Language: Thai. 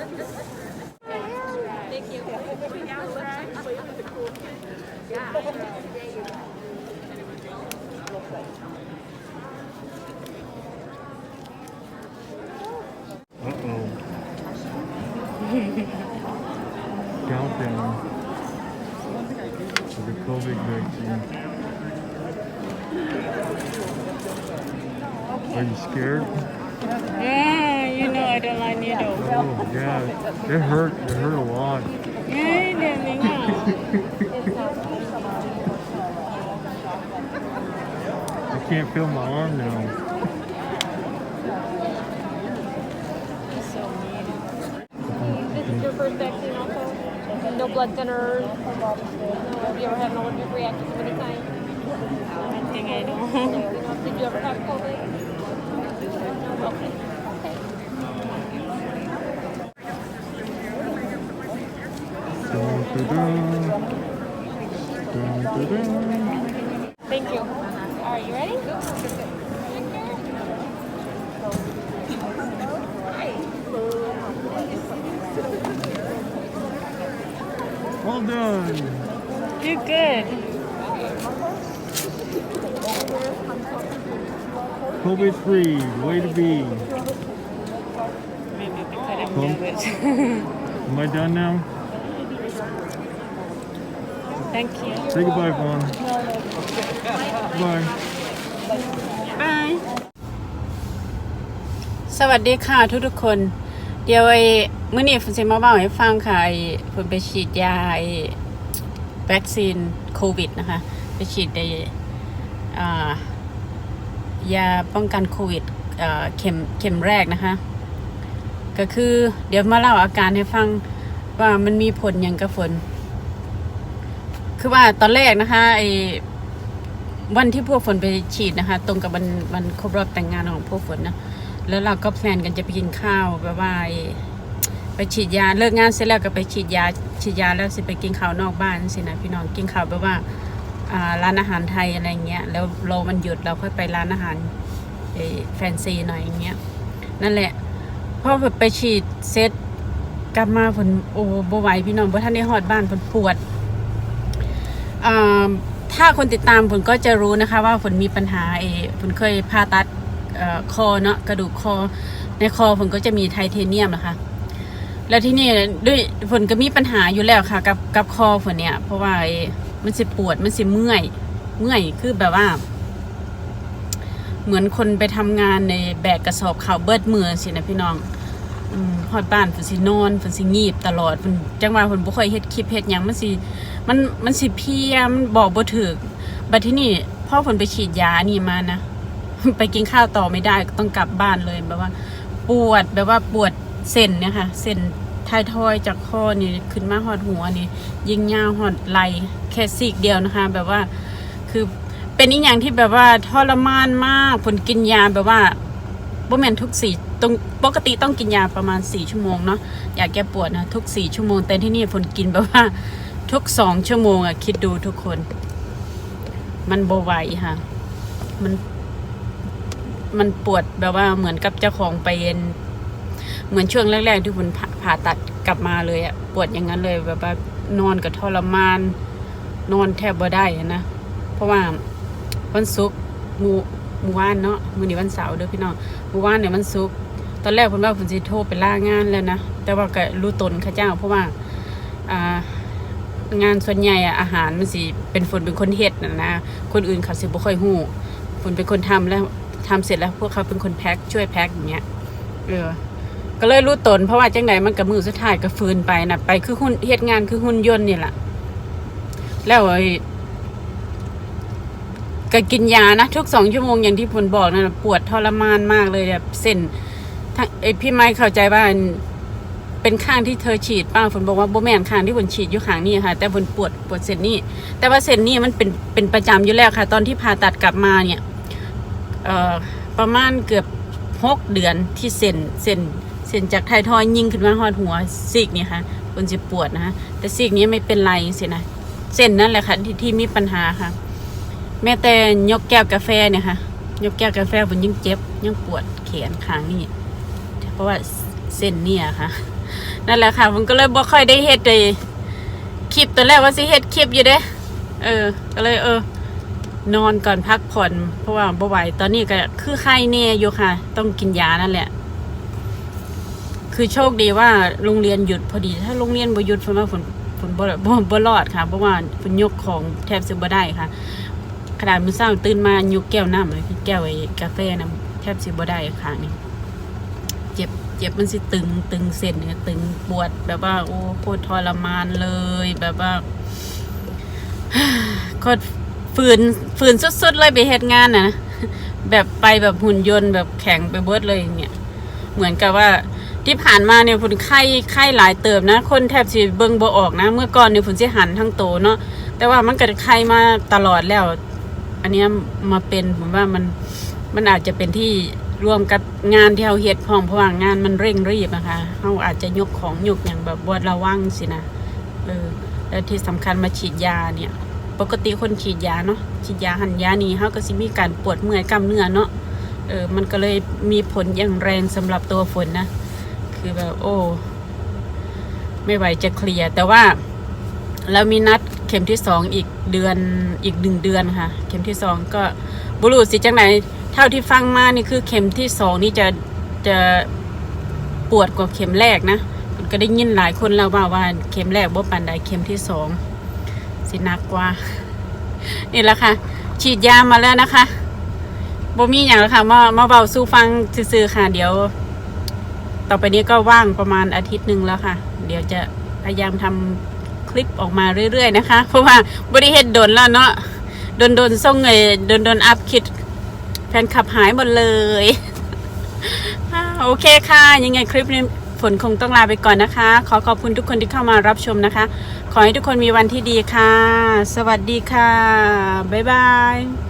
Uh-oh. Countdown to the COVID vaccine. Are you scared? Yeah, you know I don't like needles. Oh, yeah. It hurt. It hurt a lot. Yeah, they're. I can't feel my arm now. so mean. This is your first vaccine also? No blood thinners? Have you ever had an allergic reaction of any kind? I think I don't. Know, Did you ever have COVID? No? Okay. Thank you. All right, you ready? Well done. You're good. COVID free. Way to be. Maybe because I'm Cool. nervous. Am I done now? Thank you. Say goodbye, Vaughn. Bye. บายสวัสดีค่ะทุกทุกๆคน เดี๋ยวไอ้มื้อนี้ฝนสิมาเล่าให้ฟังค่ะไอ้ฝนไปฉีดยาไอ้วัคซีนโควิดนะคะ ไปฉีดไอ้อ่ายาป้องกันโควิดเอ่อเข็มเข็มแรกนะคะ ก็คือเดี๋ยวมาเล่าอาการให้ฟังว่ามันมีผลอย่างกับฝน คือว่าตอนแรกนะคะไอ้วันที่พวกฝนไปฉีดนะคะ ตรงกับวันวันครบรอบแต่งงานของพวกฝนนะแล้วเราก็แพลนกันจะไปกินข้าวแบบว่าไปฉีดยาเลิกงานเสร็จแล้วก็ไปฉีดยาฉีดยาแล้วสิไปกินข้าวนอกบ้านสินะพี่น้องกินข้าวแบบว่าร้านอาหารไทยอะไรเงี้ยแล้วเรามันหยุดเราค่อยไปร้านอาหารแฟนซีหน่อยอย่างเงี้ยนั่นแหละพอไปฉีดเสร็จกลับมาฝนโอ้บ่ไหวพี่น้องเพราะท่านได้หอดบ้านฝนปวด ถ้าคนติดตามผลก็จะรู้นะคะว่าผลมีปัญหาเอผลเคยผ่าตัดอคอเนาะกระดูกคอ ในคอผลก็จะมีไทเทเนียมนะคะแล้วที่นี่ด้วยผลก็มีปัญหาอยู่แล้วค่ะ กับกับคอผลเนี่ย เพราะว่ามันสิปวดมันสิเมื่อย เมื่อยคือแบบว่า เหมือนคนไปทำงานในแบกกระสอบข่าวเบิดมือสินะพี่น้องอืมฮอดบ้านฝนสินอนฝนสิงีบตลอดฝนจังหวะฝนบ่ค่อยเฮ็ดคลิปเฮ็ดหยังมันสิ มันมันสิเพียมันบอกบ่ถูกบัดที่นี่พ่อฝนไปฉีดยานี่มานะไปกินข้าวต่อไม่ได้ต้องกลับบ้านเลยแบบว่า ปวดแบบว่าปวดเส้นเนี่ยค่ะเส้นท้ายทอยจากคอนี่ขึ้นมาหอดหัวนี่ ยิงยาวหอดไหลแค่ซีกเดียวนะคะ แบบว่าคือเป็นอีกอย่างที่แบบว่าทรมานมากผลกินยาแบบว่าบ่แมนทุกสี่ตรงปกติต้องกินยาประมาณสี่ชั่วโมงเนาะอยากแก้ปวดนะทุกสี่ชั่วโมงแต่ที่นี่ฝนกินแบบว่า ทุกสองชั่วโมงอะคิดดูทุกคน มันบ่ไหวค่ะ มันมันปวดแบบว่าเหมือนกับเจ้าของไปเอ็นเหมือนช่วงแรกๆที่ฝนผ่าผ่าตัดกลับมาเลยอะปวดอย่างนั้นเลยแบบว่านอนกับทรมาน นอนแทบบ่ได้นะเพราะว่าวันศุกร์หมูหมูว่านเนาะมือนี้วันเสาร์เด้อพี่น้องเมื่านเนี่ยมันซุกร์ตอนแรกผมว่าผมจะโทรไปล่างานแล้วนะแต่ว่าก็รู้ตนข้าเจ้าเพราะว่าอ่า งานส่วนใหญ่อะอาหารมันสิเป็นฝนเป็นคนเฮ็ดนะนะคนอื่นเขาสิบ่ค่อยฮู้ฝนเป็นคนทำแล้วทำเสร็จแล้วพวกเขาเป็นคนแพ็คช่วยแพ็คอย่างเงี้ยเออก็เลยรู้ตนเพราะว่าจังไดมันกับมือสุดท้ายก็ฟืนไปนะไปคือหุ่นเฮ็ดงานคือหุ่นยนต์นี่แหละแล้วไอ้ก็กินยานะทุกสองชั่วโมงอย่างที่ผลบอกนะปวดทรมานมากเลยแบบเส้นไอพี่ไม้เข้าใจว่า เป็นข้างที่เธอฉีดป้าฝนบอกว่าโบแมนข้างที่ฝนฉีดอยู่ข้างนี้ค่ะ แต่ฝนปวดปวดเส้นนี้ แต่ว่าเส้นนี้มันเป็นเป็นประจำอยู่แล้วค่ะ ตอนที่ผ่าตัดกลับมาเนี่ยเอ่อประมาณเกือบหกเดือนที่เส้นเส้นเส้นจากไทยทอยยิงขึ้นมาหอดหัวซีกนี่ค่ะฝนจะปวดนะคะแต่ซีกนี้ไม่เป็นไรสินะเส้นนั่นแหละค่ะที่ที่มีปัญหาค่ะ แม้แต่ยกแก้วกาแฟเนี่ยค่ะยกแก้วกาแฟผมยังเจ็บยังปวดแขนข้างนี่เพราะว่าเส้นเนี่ยค่ะ นั่นแหละค่ะผมก็เลยบ่ค่อยได้เฮ็ดเลยคลิปตอนแรกว่าสิเฮ็ดคลิปอยู่เด้ เออ ก็เลยเออ นอนก่อนพักผ่อน เพราะว่าบ่ไหวตอนนี้ก็คือไข้แน่อยู่ค่ะ ต้องกินยานั่นแหละ คือโชคดีว่าโรงเรียนหยุดพอดี ถ้าโรงเรียนบ่หยุดฝนว่าฝนฝนบ่บ่บ่รอดค่ะ เพราะว่าฝนยกของแทบสิบ่ได้ค่ะขนาดมื้อเช้าตื่นมายกแก้วน้ำเลยแก้วไอ้กาแฟน้ำแทบสิบ่ได้ค่ะนี่ เจ็บมันสิตึงตึงเส้นเนี่ยตึงปวดแบบว่า โอ้โคตรทรมานเลย แบบว่าโคตรฝืนฝืนสุดๆเลยไปเฮ็ดงานนะแบบไปแบบหุ่นยนต์แบบแข็งไปเบิดเลยอย่างเงี้ยเหมือนกับว่าที่ผ่านมาเนี่ยฝนไข้ไข้หลายเติมนะ คนแทบสิเบิ่งบ่ออกนะ เมื่อก่อนเนี่ยฝนสิหันทั้งโตเนาะแต่ว่ามันเก็ไข้มาตลอดแล้ว อันเนี้ยมาเป็นผมว่ามันมันอาจจะเป็นที่ รวมกับงานที่เราเฮ็ดพร้อมเพราะว่างานมันเร่งรีบนะคะเราอาจจะยกของยกอย่างแบบบ่ระวังสินะเออแล้วที่สำคัญมาฉีดยาเนี่ย ปกติคนฉีดยาเนาะฉีดยาหันยานี้เขาก็สิมีการปวดเมื่อยกล้ามเนื้อเนาะเออมันก็เลยมีผลอย่างแรงสำหรับตัวฝนนะ คือแบบโอ้ ไม่ไหวจะเคลียร์แต่ว่าเรามีนัดเข็มที่สองอีกเดือนอีกหนึ่งเดือนค่ะ เข็มที่สองก็บุรุษสิจังไหน เท่าที่ฟังมานี่คือเข็มที่สองนี่จะจะปวดกว่าเข็มแรกนะก็ได้ยินหลายคนแล้วว่าว่าเข็มแรกบ่ปานใดเข็มที่สองสิหนักกว่า นี่แหละค่ะ ฉีดยามาแล้วนะคะบ่มีอย่างแล้วค่ะมามาเบาสู้ฟังซื่อค่ะ เดี๋ยว ต่อไปนี้ก็ว่างประมาณอาทิตย์หนึ่งแล้วค่ะ เดี๋ยวจะพยายามทำคลิปออกมาเรื่อยๆนะคะ เพราะว่าบริเฮ็ดโดนแล้วเนาะโดนโดนส่งเงยโดนโดนอัพคลิป แฟนคลับหายหมดเลยโอเคค่ะ ยังไงคลิปนี้ฝนคงต้องลาไปก่อนนะคะ ขอขอบคุณทุกคนที่เข้ามารับชมนะคะ ขอให้ทุกคนมีวันที่ดีค่ะ สวัสดีค่ะ บ๊ายบาย